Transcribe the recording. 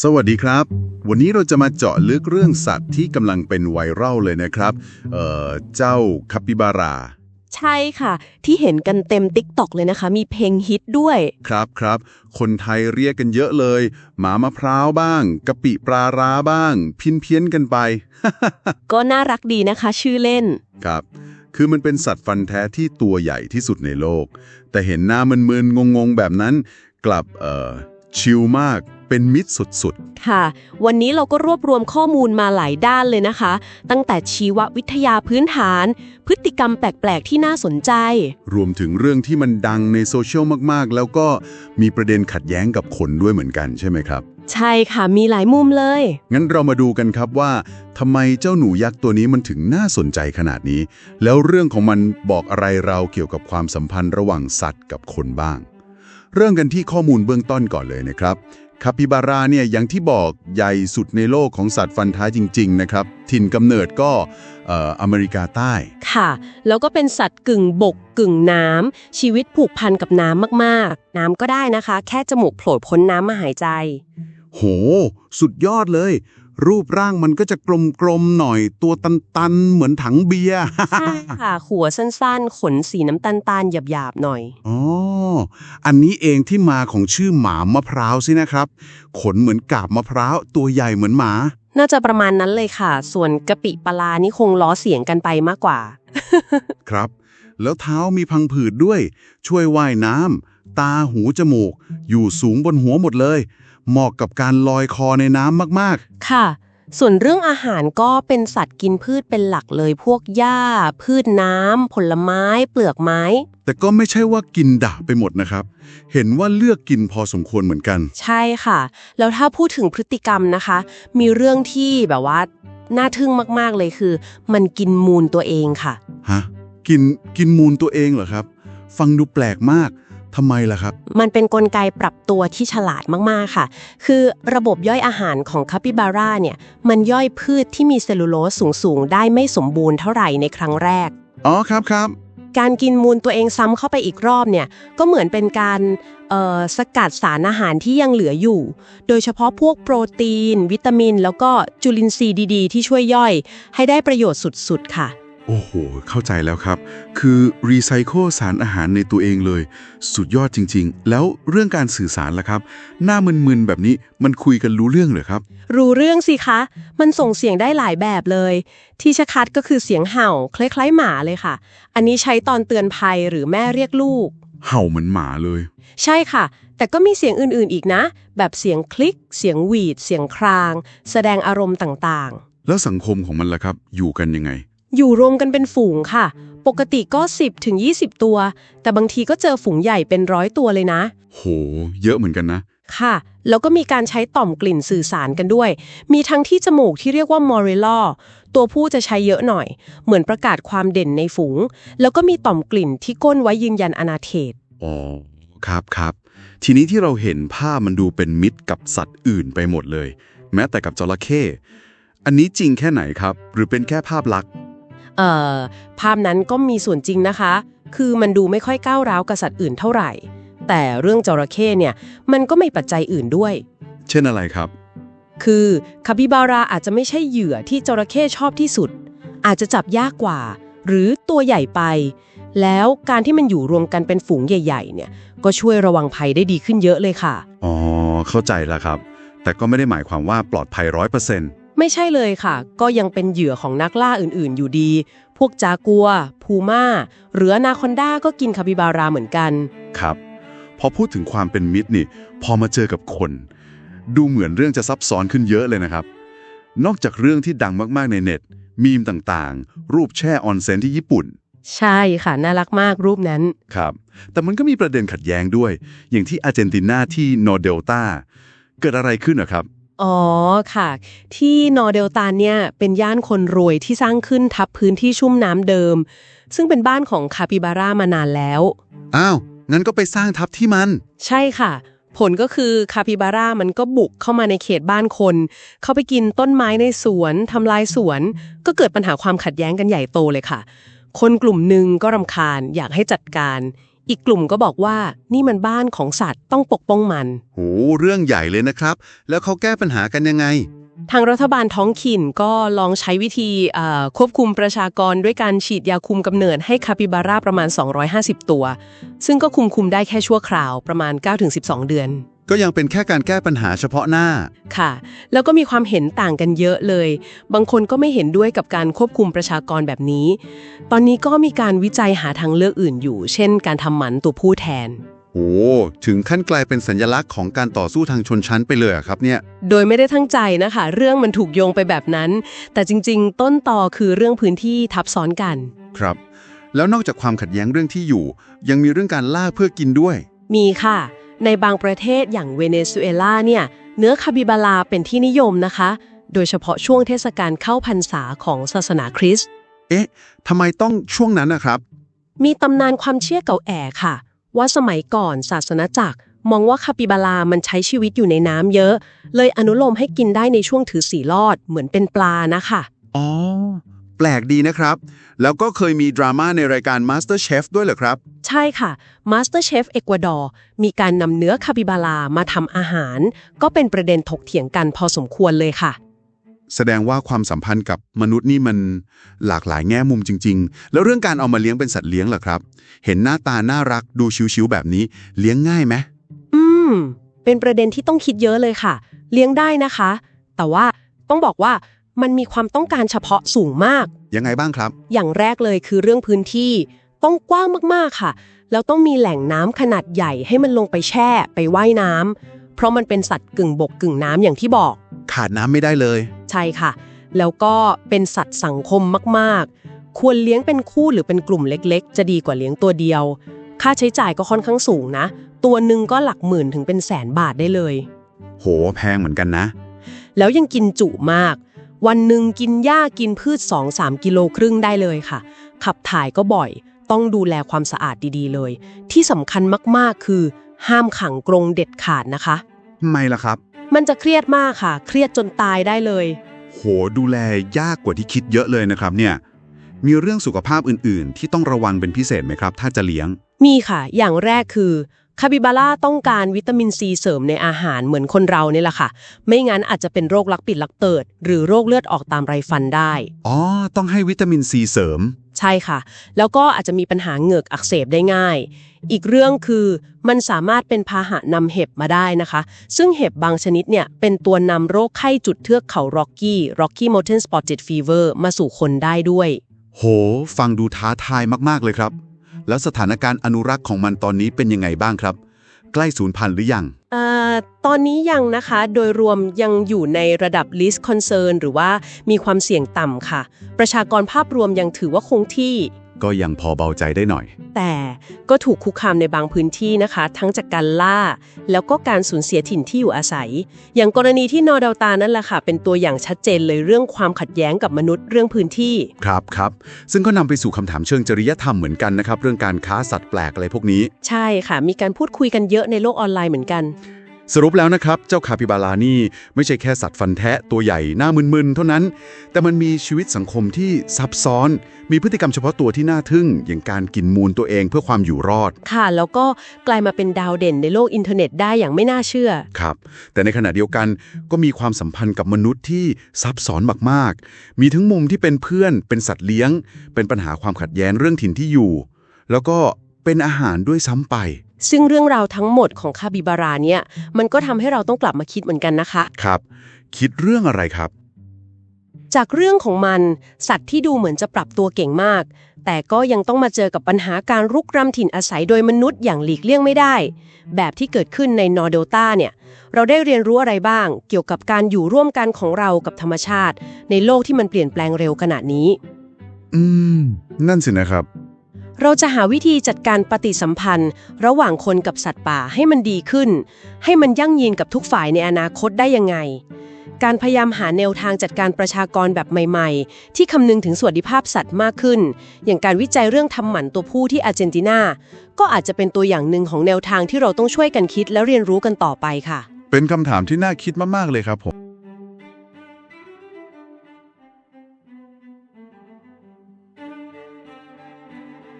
สวัสดีครับ วันนี้เราจะมาเจาะลึกเรื่องสัตว์ที่กำลังเป็นไวรัลเลยนะครับเอ่อเจ้าคาปิบารา ใช่ค่ะ ที่เห็นกันเต็มติ๊กต็อกเลยนะคะ มีเพลงฮิตด้วย ครับครับ คนไทยเรียกกันเยอะเลย หมามะพร้าวบ้างกะปิปลาร้าบ้าง พินเพี้ยนกันไป ก็น่ารักดีนะคะ ชื่อเล่น ครับ คือมันเป็นสัตว์ฟันแท้ที่ตัวใหญ่ที่สุดในโลก แต่เห็นหน้ามึนๆงงๆแบบนั้น กลับเอ่อ ชิลมาก เป็นมิตรสุดค่ะ วันนี้เราก็รวบรวมข้อมูลมาหลายด้านเลยนะคะ ตั้งแต่ชีววิทยาพื้นฐาน พฤติกรรมแปลก ๆ ที่น่าสนใจ ๆ รวมถึงเรื่องที่มันดังในโซเชียลมากๆ แล้วก็มีประเด็นขัดแย้งกับคนด้วยเหมือนกันใช่ไหมครับ ใช่ค่ะมีหลายมุมเลย งั้นเรามาดูกันครับว่าทำไมเจ้าหนูยักษ์ตัวนี้มันถึงน่าสนใจขนาดนี้ แล้วเรื่องของมันบอกอะไรเราเกี่ยวกับความสัมพันธ์ระหว่างสัตว์กับคนบ้าง เริ่มกันที่ข้อมูลเบื้องต้นก่อนเลยนะครับคาปิบาราเนี่ยอย่างที่บอกใหญ่สุดในโลกของสัตว์ฟันท้ายจริง ๆ นะครับ ถิ่นกำเนิดก็เอ่ออเมริกาใต้ ค่ะ แล้วก็เป็นสัตว์กึ่งบกกึ่งน้ำชีวิตผูกพันกับน้ำมากๆ น้ำก็ได้นะคะ แค่จมูกโผล่พ้นน้ำมาหายใจ โห สุดยอดเลย รูปร่างมันก็จะกลมๆหน่อยตัวตันๆ เหมือนถังเบียร์ใช่ค่ะ หัวสั้นๆ ขนสีน้ำตาลตาลหยาบๆ หน่อย อ๋อ อันนี้เองที่มาของชื่อหมามมะพร้าวสินะครับ ขนเหมือนกาบมะพร้าว ตัวใหญ่เหมือนหมา น่าจะประมาณนั้นเลยค่ะ ส่วนกะปิปลานี่คงล้อเสียงกันไปมากกว่า ครับ แล้วเท้ามีพังผืดด้วย ช่วยว่ายน้ำตาหูจมูก อยู่สูงบนหัวหมดเลย เหมาะกับการลอยคอในน้ำมากค่ะ ส่วนเรื่องอาหารก็เป็นสัตว์กินพืชเป็นหลักเลยพวกหญ้า พืชน้ำ ผลไม้ เปลือกไม้ ๆ แต่ก็ไม่ใช่ว่ากินด่าไปหมดนะครับ เห็นว่าเลือกกินพอสมควรเหมือนกัน ใช่ค่ะ แล้วถ้าพูดถึงพฤติกรรมนะคะ มีเรื่องที่แบบว่า น่าทึ่งมากๆเลยคือ มันกินมูลตัวเองค่ะ ฮะ กินกินมูลตัวเองเหรอครับ ฟังดูแปลกมาก ทำไมล่ะครับ มันเป็นนกลไกปรับตัวที่ฉลาดมาก ๆ ค่ะ คือระบบย่อยอาหารของคาปิบาร่าเนี่ย มันย่อยพืชที่มีเซลลูโลสสูง ๆ ได้ไม่สมบูรณ์เท่าไหร่ในครั้งแรก อ๋อครับครับ การกินมูลตัวเองซ้ำเข้าไปอีกรอบเนี่ย ก็เหมือนเป็นการเอ่อสกัดสารอาหารที่ยังเหลืออยู่ โดยเฉพาะพวกโปรตีน วิตามิน แล้วก็จุลินทรีย์ดี ๆ ที่ช่วยย่อย ให้ได้ประโยชน์สุด ๆ ค่ะโอ้โห เข้าใจแล้วครับ คือรีไซเคิลสารอาหารในตัวเองเลย สุดยอดจริง ๆ แล้วเรื่องการสื่อสารล่ะครับ หน้ามึนๆ แบบนี้มันคุยกันรู้เรื่องเหรอครับ รู้เรื่องสิคะ มันส่งเสียงได้หลายแบบเลย ที่ชัดคัดก็คือเสียงเห่า คล้ายๆหมาเลยค่ะ อันนี้ใช้ตอนเตือนภัยหรือแม่เรียกลูก เห่าเหมือนหมาเลย ใช่ค่ะ แต่ก็มีเสียงอื่นๆอีกนะ แบบเสียงคลิก เสียงหวีด เสียงคราง แสดงอารมณ์ต่างๆ แล้วสังคมของมันล่ะครับ อยู่กันยังไง อยู่รวมกันเป็นฝูงค่ะ ปกติก็ 10ถึง20 ตัว แต่บางทีก็เจอฝูงใหญ่เป็นร้อยตัวเลยนะ โห เยอะเหมือนกันนะ ค่ะ แล้วก็มีการใช้ต่อมกลิ่นสื่อสารกันด้วย มีทั้งที่จมูกที่เรียกว่ามอริลอตัวผู้จะใช้เยอะหน่อย เหมือนประกาศความเด่นในฝูง แล้วก็มีต่อมกลิ่นที่ก้นไว้ยืนยันอาณาเขตอ๋อ ครับครับ ทีนี้ที่เราเห็นภาพมันดูเป็นมิตรกับสัตว์อื่นไปหมดเลย แม้แต่กับจระเข้ อันนี้จริงแค่ไหนครับ หรือเป็นแค่ภาพลักษณ์เอ่อ ภาพนั้นก็มีส่วนจริงนะคะ คือมันดูไม่ค่อยก้าวร้าวกับสัตว์อื่นเท่าไหร่ แต่เรื่องจระเข้เนี่ยมันก็มีปัจจัยอื่นด้วย เช่นอะไรครับ คือคาปิบาราอาจจะไม่ใช่เหยื่อที่จระเข้ชอบที่สุด อาจจะจับยากกว่า หรือตัวใหญ่ไป แล้วการที่มันอยู่รวมกันเป็นฝูงใหญ่ๆ เนี่ย ก็ช่วยระวังภัยได้ดีขึ้นเยอะเลยค่ะ อ๋อ เข้าใจแล้วครับ แต่ก็ไม่ได้หมายความว่าปลอดภัยร้อยเปอร์เซ็นต์ ไม่ใช่เลยค่ะ ก็ยังเป็นเหยื่อของนักล่าอื่นๆ อยู่ดี พวกจากัว พูม่า หรืออนาคอนด้าก็กินคาปิบาราเหมือนกัน ครับ พอพูดถึงความเป็นมิตรนี่ พอมาเจอกับคน ดูเหมือนเรื่องจะซับซ้อนขึ้นเยอะเลยนะครับ นอกจากเรื่องที่ดังมากๆในเน็ต มีมต่างๆ รูปแช่ออนเซ็นที่ญี่ปุ่น ใช่ค่ะน่ารักมากรูปนั้น ครับ แต่มันก็มีประเด็นขัดแย้งด้วย อย่างที่อาร์เจนตินาที่โนเดลตาเกิดอะไรขึ้นนะครับ อ๋อค่ะ ที่นอร์เดลตานเนี่ยเป็นย่านคนรวยที่สร้างขึ้นทับพื้นที่ชุ่มน้ำเดิม ซึ่งเป็นบ้านของคาปิบาร่ามานานแล้ว อ้าวงั้นก็ไปสร้างทับที่มัน ใช่ค่ะ ผลก็คือคาปิบาร่ามันก็บุกเข้ามาในเขตบ้านคน เข้าไปกินต้นไม้ในสวนทำลายสวน ก็เกิดปัญหาความขัดแย้งกันใหญ่โตเลยค่ะ คนกลุ่มหนึ่งก็รำคาญอยากให้จัดการ อีกกลุ่มก็บอกว่านี่มันบ้านของสัตว์ต้องปกป้องมัน โห เรื่องใหญ่เลยนะครับ แล้วเขาแก้ปัญหากันยังไง ทางรัฐบาลท้องถิ่นก็ลองใช้วิธีเอ่อควบคุมประชากรด้วยการฉีดยาคุมกำเนิดให้คาปิบาร่าประมาณ 250 ตัว ซึ่งก็คุมคุมได้แค่ชั่วคราวประมาณ 9-12 เดือน ก็ยังเป็นแค่การแก้ปัญหาเฉพาะหน้า ค่ะ แล้วก็มีความเห็นต่างกันเยอะเลย บางคนก็ไม่เห็นด้วยกับการควบคุมประชากรแบบนี้ ตอนนี้ก็มีการวิจัยหาทางเลือกอื่นอยู่ เช่น การทำหมันตัวผู้แทน โอ้ถึงขั้นกลายเป็นสัญลักษณ์ของการต่อสู้ทางชนชั้นไปเลยอะครับเนี่ย โดยไม่ได้ทั้งใจนะคะ เรื่องมันถูกโยงไปแบบนั้น แต่จริง ๆ ต้นต่อคือเรื่องพื้นที่ทับซ้อนกัน ครับ แล้วนอกจากความขัดแย้งเรื่องที่อยู่ ยังมีเรื่องการล่าเพื่อกินด้วย มีค่ะ ในบางประเทศอย่างเวเนซุเอลาเนี่ยเนื้อคาบิบาลาเป็นที่นิยมนะคะ โดยเฉพาะช่วงเทศกาลเข้าพรรษาของศาสนาคริสต์เอ๊ะทำไมต้องช่วงนั้นนะครับ มีตำนานความเชื่อเก่าแก่ค่ะ ว่าสมัยก่อนศาสนาจักร มองว่าคาปิบาลามันใช้ชีวิตอยู่ในน้ำเยอะ เลยอนุโลมให้กินได้ในช่วงถือศีลอดเหมือนเป็นปลานะคะอ๋อแปลกดีนะครับ แล้วก็เคยมีดราม่าในรายการ Master Chef ด้วยเหรอครับ ใช่ค่ะ Master Chef เอกวาดอร์มีการนำเนื้อคาปิบาลามาทำอาหาร ก็เป็นประเด็นถกเถียงกันพอสมควรเลยค่ะ แสดงว่าความสัมพันธ์กับมนุษย์นี่มันหลากหลายแง่มุมจริง ๆ แล้วเรื่องการเอามาเลี้ยงเป็นสัตว์เลี้ยงล่ะครับ เห็นหน้าตาน่ารักดูชิวๆแบบนี้เลี้ยงง่ายไหมอืม เป็นประเด็นที่ต้องคิดเยอะเลยค่ะ เลี้ยงได้นะคะ แต่ว่าต้องบอกว่า มันมีความต้องการเฉพาะสูงมาก ยังไงบ้างครับ อย่างแรกเลยคือเรื่องพื้นที่ต้องกว้างมากๆค่ะ แล้วต้องมีแหล่งน้ำขนาดใหญ่ให้มันลงไปแช่ไปไว่ายน้ำเพราะมันเป็นสัตว์กึ่งบกกึ่งน้ำอย่างที่บอก ขาดน้ำไม่ได้เลย ใช่ค่ะ แล้วก็เป็นสัตว์สังคมมากๆ ควรเลี้ยงเป็นคู่หรือเป็นกลุ่มเล็กๆ จะดีกว่าเลี้ยงตัวเดียว ค่าใช้จ่ายก็ค่อนข้างสูงนะ ตัวหนึ่งก็หลักหมื่นถึงเป็นแสนบาทได้เลย โห แพงเหมือนกันนะ แล้วยังกินจุมาก วันหนึ่งกินหญ้ากินพืช 2-3 กิโลครึ่งได้เลยค่ะ ขับถ่ายก็บ่อย ต้องดูแลความสะอาดดีๆเลย ที่สำคัญมากๆคือ ห้ามขังกรงเด็ดขาดนะคะ ทำไมล่ะครับ มันจะเครียดมากค่ะ เครียดจนตายได้เลย โหดูแลยากกว่าที่คิดเยอะเลยนะครับเนี่ย มีเรื่องสุขภาพอื่นๆ ที่ต้องระวังเป็นพิเศษไหมครับ ถ้าจะเลี้ยง มีค่ะ อย่างแรกคือ คาบิบาร่าต้องการวิตามินซีเสริมในอาหารเหมือนคนเราเนี่ยแหละค่ะ ไม่งั้นอาจจะเป็นโรคลักปิดลักเปิด หรือโรคเลือดออกตามไรฟันได้ อ๋อ ต้องให้วิตามินซีเสริม ใช่ค่ะ แล้วก็อาจจะมีปัญหาเหงือกอักเสบได้ง่าย อีกเรื่องคือมันสามารถเป็นพาหะนำเห็บมาได้นะคะ ซึ่งเห็บบางชนิดเนี่ยเป็นตัวนำโรคไข้จุดเทือกเขาร็อกกี้ Rocky Mountain Spotted Fever มาสู่คนได้ด้วย โห ฟังดูท้าทายมากๆเลยครับ แล้วสถานการณ์อนุรักษ์ของมันตอนนี้เป็นยังไงบ้างครับ ใกล้ศูนย์พันธุ์หรือยังอตอนนี้ยังนะคะ โดยรวมยังอยู่ในระดับ list concern หรือว่ามีความเสี่ยงต่ำค่ะ ประชากรภาพรวมยังถือว่าคงที่ ก็ยังพอเบาใจได้หน่อย แต่ก็ถูกคุกคามในบางพื้นที่นะคะ ทั้งจากการล่า แล้วก็การสูญเสียถิ่นที่อยู่อาศัย อย่างกรณีที่นอร์ดาวตานั่นแหละค่ะ เป็นตัวอย่างชัดเจนเลยเรื่องความขัดแย้งกับมนุษย์เรื่องพื้นที่ ครับครับ ซึ่งก็นำไปสู่คำถามเชิงจริยธรรมเหมือนกันนะครับ เรื่องการค้าสัตว์แปลกอะไรพวกนี้ ใช่ค่ะ มีการพูดคุยกันเยอะในโลกออนไลน์เหมือนกัน สรุปแล้วนะครับ เจ้าคาปิบารานี่ไม่ใช่แค่สัตว์ฟันแทะตัวใหญ่หน้ามึนๆ เท่านั้น แต่มันมีชีวิตสังคมที่ซับซ้อน มีพฤติกรรมเฉพาะตัวที่น่าทึ่ง อย่างการกินมูลตัวเองเพื่อความอยู่รอด ค่ะ แล้วก็กลายมาเป็นดาวเด่นในโลกอินเทอร์เน็ตได้อย่างไม่น่าเชื่อ ครับ แต่ในขณะเดียวกันก็มีความสัมพันธ์กับมนุษย์ที่ซับซ้อนมากๆ มีทั้งมุมที่เป็นเพื่อน เป็นสัตว์เลี้ยง เป็นปัญหาความขัดแย้งเรื่องถิ่นที่อยู่ แล้วก็เป็นอาหารด้วยซ้ำไป ซึ่งเรื่องราวทั้งหมดของคาบิบาราเนี่ยมันก็ทำให้เราต้องกลับมาคิดเหมือนกันนะคะ ครับ คิดเรื่องอะไรครับ จากเรื่องของมัน สัตว์ที่ดูเหมือนจะปรับตัวเก่งมาก แต่ก็ยังต้องมาเจอกับปัญหาการรุกรำถิ่นอาศัยโดยมนุษย์อย่างหลีกเลี่ยงไม่ได้ แบบที่เกิดขึ้นในนอร์เดลตาเนี่ย เราได้เรียนรู้อะไรบ้าง เกี่ยวกับการอยู่ร่วมกันของเรากับธรรมชาติ ในโลกที่มันเปลี่ยนแปลงเร็วขนาดนี้ อืม นั่นสินะครับ เราจะหาวิธีจัดการปฏิสัมพันธ์ ระหว่างคนกับสัตว์ป่าให้มันดีขึ้น ให้มันยั่งยืนกับทุกฝ่ายในอนาคตได้ยังไง การพยายามหาแนวทางจัดการประชากรแบบใหม่ ๆ ที่คำนึงถึงสวัสดิภาพสัตว์มากขึ้น อย่างการวิจัยเรื่องทำหมันตัวผู้ที่อาร์เจนตินา ก็อาจจะเป็นตัวอย่างหนึ่งของแนวทางที่เราต้องช่วยกันคิดและเรียนรู้กันต่อไปค่ะ เป็นคำถามที่น่าคิดมากๆเลยครับผม